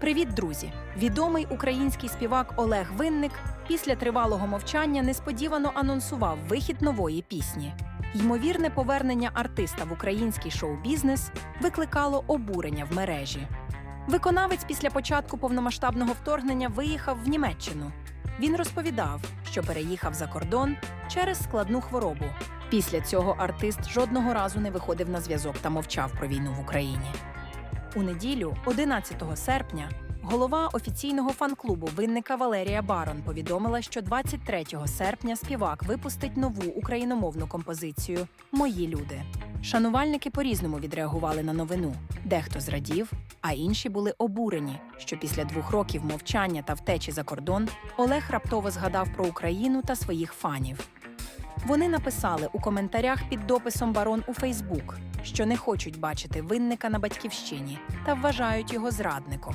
Привіт, друзі! Відомий український співак Олег Винник після тривалого мовчання несподівано анонсував вихід нової пісні. Ймовірне повернення артиста в український шоу-бізнес викликало обурення в мережі. Виконавець після початку повномасштабного вторгнення виїхав в Німеччину. Він розповідав, що переїхав за кордон через складну хворобу. Після цього артист жодного разу не виходив на зв'язок та мовчав про війну в Україні. У неділю, 11 серпня, голова офіційного фан-клубу винника Валерія Барон повідомила, що 23 серпня співак випустить нову україномовну композицію Мої люди. Шанувальники по-різному відреагували на новину. Дехто зрадів, а інші були обурені, що після двох років мовчання та втечі за кордон Олег раптово згадав про Україну та своїх фанів. Вони написали у коментарях під дописом Барон у Фейсбук, що не хочуть бачити винника на батьківщині та вважають його зрадником.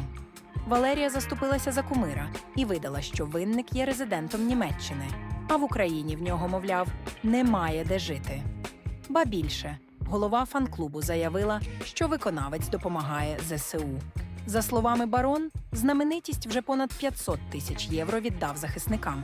Валерія заступилася за кумира і видала, що винник є резидентом Німеччини, а в Україні в нього, мовляв, немає де жити. Ба більше, голова фан-клубу заявила, що виконавець допомагає ЗСУ. За словами барон, знаменитість вже понад 500 тисяч євро віддав захисникам.